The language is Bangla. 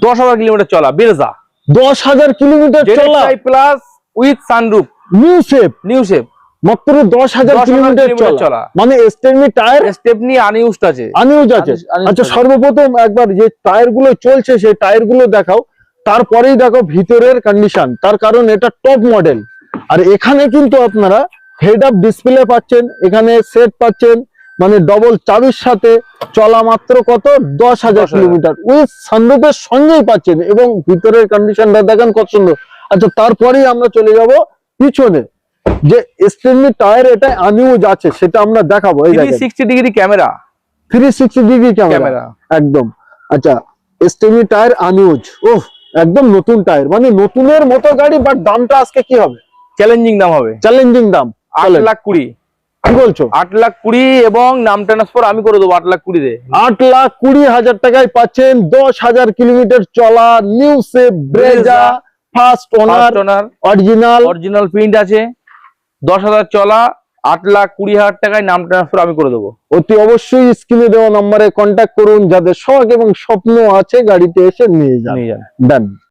দশ হাজার কিলোমিটার চলা বেরজা। দশ হাজার কিলোমিটার চলা। Plus with sunroof new shape new shape মাত্র দশ হাজার কিলোমিটার চলা। মানে স্টেমি টায়ার স্টেপনি আনইউজড আছে। আনিউজ আছে। আনিউজ- আনিউজ আচ্ছা আছে। সর্বপ্রথম একবার যে টায়ারগুলো চলছে সেই টায়ারগুলো দেখাও। তারপরেই দেখো ভিতরের কন্ডিশন তার কারণ এটা টপ মডেল আর এখানে কিন্তু আপনারা হেড আপ ডিসপ্লে পাচ্ছেন এখানে সেট পাচ্ছেন মানে ডবল চাবির সাথে চলা মাত্র কত? দশ হাজার 10,000 কিলোমিটার। উইথ সানরুফের সঙ্গেই পাচ্ছেন এবং ভিতরের কন্ডিশনটা দেখেন কত সুন্দর। আচ্ছা তারপরেই আমরা চলে যাব পিছনে। যে স্টেমি টায়ার এটা আনইউজ আছে সেটা আমরা দেখাবো। এই দেখেন। Sixty degree camera three sixty degree camera একদম। আচ্ছা এসটিমি টায়ার আনইউজ ওহ একদম নতুন টায়ার মানে নতুনের মতো গাড়ি বাট দামটা আজকে কি হবে? চ্যালেঞ্জিং দাম হবে। চ্যালেঞ্জিং দাম। আট চলেন, লাখ কুড়ি। কি বলছো? আট লাখ কুড়ি এবং নাম ট্রান্সফার আমি করে দেবো আট লাখ কুড়িতে আট লাখ কুড়ি হাজার টাকায় পাচ্ছেন দশ হাজার কিলোমিটার চলা new shape Brezza first owner original original print আছে। দশ হাজার চলা আট লাখ কুড়ি হাজার টাকায় নাম ট্রান্সফার আমি করে দেবো। অতি অবশ্যই স্ক্রিনে দেওয়া নম্বরে কন্ট্যাক্ট করুন যাদের শখ এবং স্বপ্ন আছে গাড়িতে এসে নিয়ে যান। নিয়ে যান। ডান